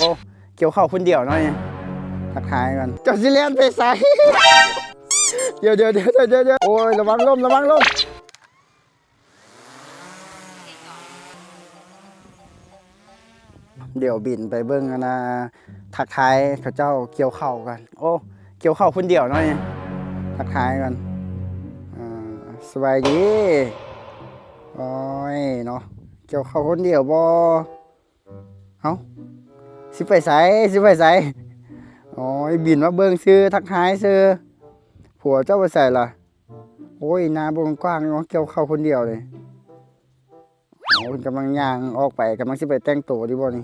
โอ้เกี่ยวข้าวคนเดียวหน่อยทักทายกันเจ้าสิเลียนไปใส่เดี๋ยวเดี๋ยวเดี๋ยวเดี๋ยวเดี๋ยวเดี๋ยวโอ้ยระวังลมระวังลมเดี๋ยวบินไปเบิ้งอันนะทักทายเขาเจ้าเกี่ยวข้ากัน โอ้เกี่ยวข้าคนเดียวหน่อยทักทายกันอ่าสบายดีโอ้ยเนาะเกี่ยวข้าคนเดียวบ่เอ้า สิไปไสสิไปไสโอ้ยบินมาเบิ่งซื้อทักทายซื้อผัวเจ้าไปใส่ล่ะ โอ้ยนาบงกว้างเนาะเกี่ยวข้าคนเดียวเลยโอ้ยกำลังย่างออกไปกำลังสิไปแต่งตัวดีบ่นี่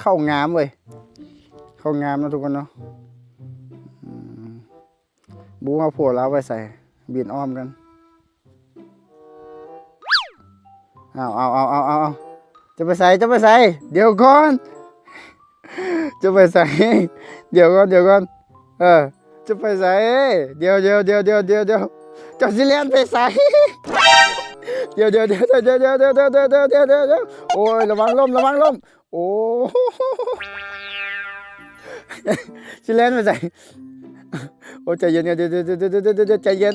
เข้างามเว้ยเข้างามนะทุกคนเนาะบูเอาผัวเราไปใส่บินอ้อมกันเอาเอาเอาเอาเอาเอา จะไปใส่จะไปใส่เดี๋ยวก่อน จะไปใส่เดี๋ยวก่อนเดี๋ยวก่อนเออจะไปใส่เดี๋ยวเดี๋ยวเดี๋ยวเดี๋ยวเดี๋ยวเดี๋ยวจ้าสิเลียนไปใส่เดี๋ยวเดี๋ยวเดี๋ยวเดี๋ยวเดี๋ยวเดี๋ยวเดี๋ยวเดี๋ยวเดี๋ยวเดี๋ยวเดี๋ยวเดี๋ยวโอ้ยระวังล้มระวังล้มโอ้สิเลียนไปใส่โอ้ใจเย็นเดี๋ยวเดี๋ยวเดี๋ยวเดี๋ยวเดี๋ยวใจเย็น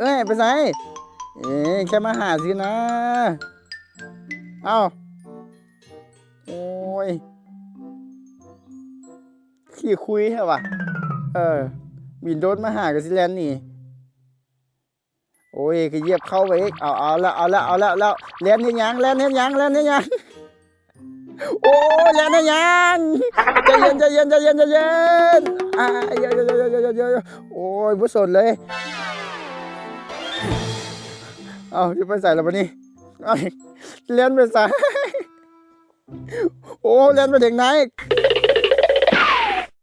เอ้ยไปใส่เอ๊แค่มาหาสินะเอ้า โอ้ย ขี้คุยเหรอวะ เออ บินโดนมาหากับซิแลนนี่ โอ้ยก็เหยียบเข้าไปอีกเอาเอาละเอาละเอาละเอาละแลนเฮ็ดหยังแลนเฮ็ดหยังแลนเฮ็ดหยังโอ้ยแลนเฮ็ดหยังใจเย็นใจเย็นใจเย็นใจเย็นอ่าเดี๋ยเดี๋ยวเดี๋ยวเดี๋ยวเยวเยวโอ้ยบ่สนเลย เอาจะไปใส่แล้วปะนี่เอาเล่นไปใส่ โอ้เล่นไปถึงไหน